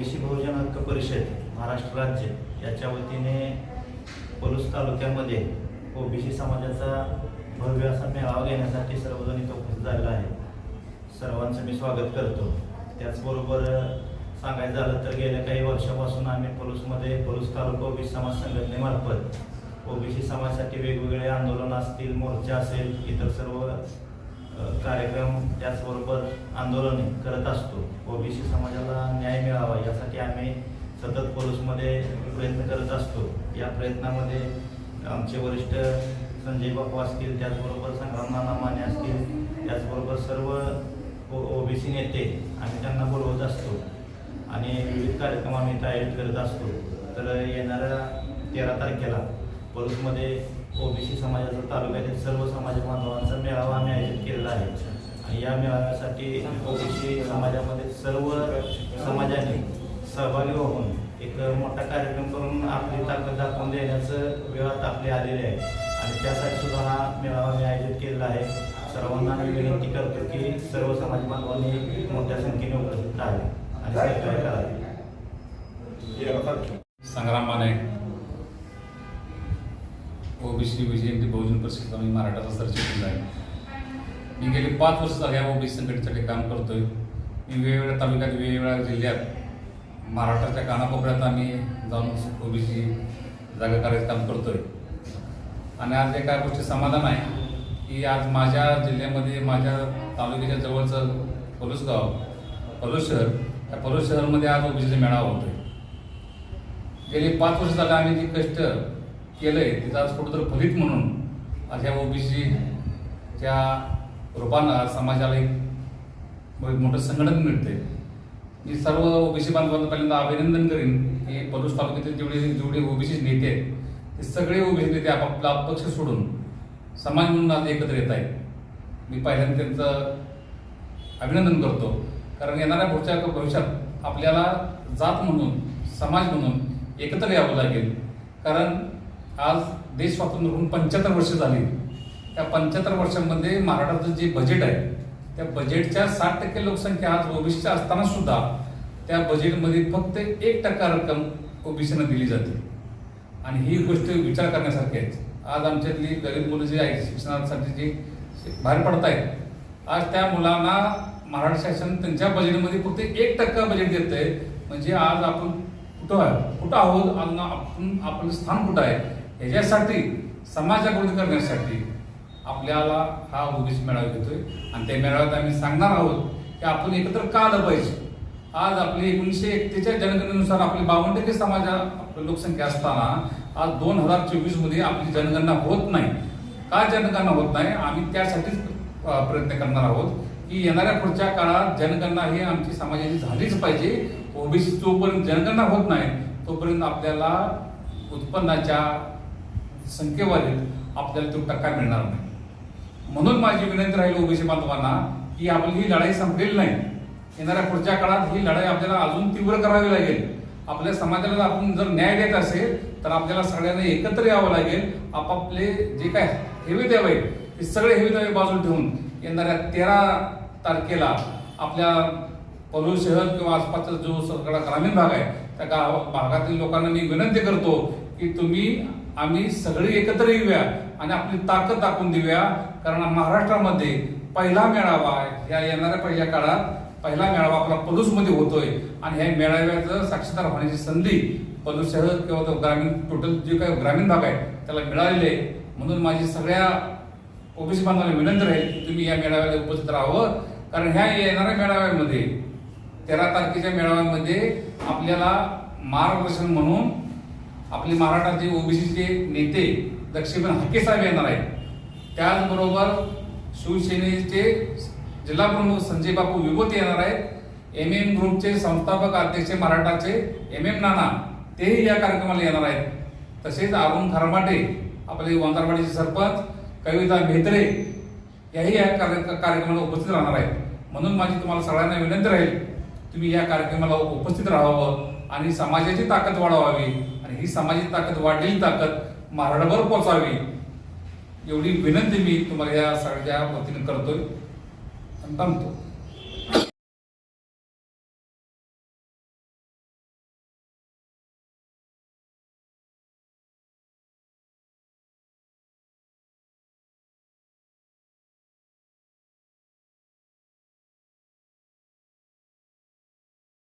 OBC बहुजन हक्क परिषद महाराष्ट्र राज्य याच्या वतीने पलूस तालुक्यामध्ये ओबीसी समाजाचा भव्य असा मेळावा घेण्यासाठी सर्वजण इथं उपस्थित झालेला आहे सर्वांचं मी स्वागत करतो. त्याचबरोबर सांगायचं झालं तर गेल्या काही वर्षापासून आम्ही पलूसमध्ये पलूस तालुका ओबीसी समाज संघटनेमार्फत ओबीसी समाजासाठी वेगवेगळे आंदोलन असतील मोर्चा असेल इतर सर्व कार्यक्रम त्याचबरोबर आंदोलने करत असतो. ओबीसी समाजाला न्याय मिळावा यासाठी आम्ही सतत पोलीसमध्ये प्रयत्न करत असतो. या प्रयत्नामध्ये आमचे वरिष्ठ संजय बापू असतील त्याचबरोबर संग्राम नाना माने असतील त्याचबरोबर सर्व ओबीसी नेते आम्ही त्यांना बोलवत असतो. आणि विविध कार्यक्रम आम्ही आयोजित करत असतो. तर येणाऱ्या तेरा तारखेला पलूसमध्ये ओबीसी समाजाचा तालुक्यातील सर्व समाज बांधवांचा मेळावा आम्ही आयोजित केलेला आहे आणि या मेळाव्यासाठी ओबीसी समाजामध्ये सर्व समाजाने सहभागी होऊन एक मोठा कार्यक्रम करून आपली ताकद दाखवून देण्याचं वेळात आता आपली आलेली आहे. आणि त्यासाठी सुद्धा हा मेळावा मी आयोजित केलेला आहे. सर्वांना मी विनंती करतो की सर्व समाज बांधवांनी मोठ्या संख्येने उपस्थित राहावे आणि सहकार्य करावे. संग्राम माने ओबीसी विजयंती बहुजन परिषद मी मराठाचा सरचिटणीस आहे. मी गेली पाच वर्ष झाली या ओबीसी संघटनेसाठी काम करतोय. मी वेगवेगळ्या तालुक्यात वेगवेगळ्या जिल्ह्यात महाराष्ट्राच्या कानाकोपऱ्यात आम्ही जाऊन ओबीसी जागा करायचं काम करतोय. आणि आज एका गोष्टी समाधान आहे की आज माझ्या जिल्ह्यामध्ये माझ्या तालुक्याच्या जवळचं पलूस गाव पलूस शहर त्या पलूस शहरमध्ये आज ओबीसीचा मेळावा होतोय. गेली पाच वर्ष झालं आम्ही जे कष्ट केलंय तिचं आज कुठंतरी फलित म्हणून आज ह्या ओबीसीच्या रूपानं समाजाला एक एक मोठं संघटन मिळते मी सर्व ओबीसी बांधवांना पहिल्यांदा अभिनंदन करीन की पलूस तालुक्यातील जेवढे जेवढे ओबीसी नेते आहेत ते सगळे ओबीसी नेते आपापला पक्ष सोडून समाज म्हणून आज एकत्र येत आहेत. मी पहिल्यांदा त्यांचं अभिनंदन करतो. कारण येणाऱ्या पुढच्या भविष्यात आपल्याला जात म्हणून समाज म्हणून एकत्र यावं लागेल. कारण आज देश स्वातंत्र्य होऊन पंच्याहत्तर वर्ष झाली. त्या पंच्याहत्तर वर्षांमध्ये महाराष्ट्राचं जे बजेट आहे त्या बजेटच्या साठ टक्के लोकसंख्या आज ओबीसीच्या असताना सुद्धा त्या बजेटमध्ये फक्त एक टक्का रक्कम ओबीसीना दिली जाते. आणि ही गोष्ट विचार करण्यासारखी आहे. आज आमच्यातली गरीब मुलं जी आहेत शिक्षणासाठी जी बाहेर पडत आहेत आज त्या मुलांना महाराष्ट्र शासन त्यांच्या बजेटमध्ये फक्त एक टक्का बजेट देत आहे म्हणजे आज आपण कुठं आहे? कुठं आहोत? आपण आपलं स्थान कुठं आहे? ह्याच्यासाठी समाजागृती करण्यासाठी आपल्याला हा ओबीसी मेळावा घेतोय. आणि त्या मेळाव्यात आम्ही सांगणार आहोत की आपण एकत्र का आलं पाहिजे? आज आपली एकोणीसशे एकतेच्या जनगणनेनुसार आपले बावन्न टक्के समाजा आपली लोकसंख्या असताना आज दोन हजार चोवीसमध्ये आपली जनगणना होत नाही. का जनगणना होत नाही? आम्ही त्यासाठीच प्रयत्न करणार आहोत की येणाऱ्या पुढच्या काळात जनगणना ही आमची समाजाची झालीच पाहिजे. ओबीसी जोपर्यंत जनगणना होत नाही तोपर्यंत आपल्याला उत्पन्नाच्या संख्येवरील आपल्याला तो टक्का मिळणार नाही. म्हणून माझी विनंती राहील ओबीसी बांधवांना की आपली ही लढाई संपलेली नाही. येणाऱ्या पुढच्या काळात ही लढाई आपल्याला अजून तीव्र करावी लागेल. आपल्या समाजाला आपण जर न्याय देत असेल तर आपल्याला सगळ्यांना एकत्र यावं लागेल. आपापले जे काय हेवे द्यावे आहेत सगळे हेवे द्यावे बाजूला ठेवून येणाऱ्या तेरा तारखेला आपल्या पलूर शहर किंवा आसपासचा जो सगळा ग्रामीण भाग आहे त्या गाव भागातील लोकांना मी विनंती करतो की तुम्ही आम्ही सगळे एकत्र येऊया आणि आपली ताकद दाखवून देऊया. कारण महाराष्ट्रामध्ये पहिला मेळावा या येणाऱ्या पहिल्या काळात पहिला मेळावा आपला पलूसमध्ये होतोय. आणि ह्या मेळाव्याचं साक्षीदार होण्याची संधी पलूस शहर किंवा तो ग्रामीण टोटल जे काही ग्रामीण भाग आहे त्याला मिळालेले आहे. म्हणून माझी सगळ्या ओबीसी बांधवांना विनंती राहील की तुम्ही या मेळाव्याला उपस्थित राहावं. कारण ह्या येणाऱ्या मेळाव्यामध्ये तेरा तारखेच्या मेळाव्यामध्ये आपल्याला मार्गदर्शन म्हणून आपले महाराष्ट्राचे ओबीसीचे नेते दक्षिण हके साहेब येणार आहेत. त्याचबरोबर शिवसेनेचे जिल्हा प्रमुख संजय बापू विभूत येणार आहेत. एम एम ग्रुपचे संस्थापक अध्यक्ष महाराष्ट्राचे एम एम नाना तेही या कार्यक्रमाला येणार आहेत. तसेच अरुण खरमाटे आपले वंजारवाडीचे सरपंच कविता भेत्रे याही या कार्य- कार्यक्रमाला उपस्थित राहणार आहेत. म्हणून माझी तुम्हाला सगळ्यांना विनंती राहील तुम्ही या कार्यक्रमाला उपस्थित राहावं आणि समाजाची ताकद वाढवावी. आणि ही समाजाची ताकद वाढलेली ताकद महाराष्ट्रभर पोचावी एवढी विनंती मी तुम्हाला या सगळ्या वतीनं करतोय आणि थांबतो.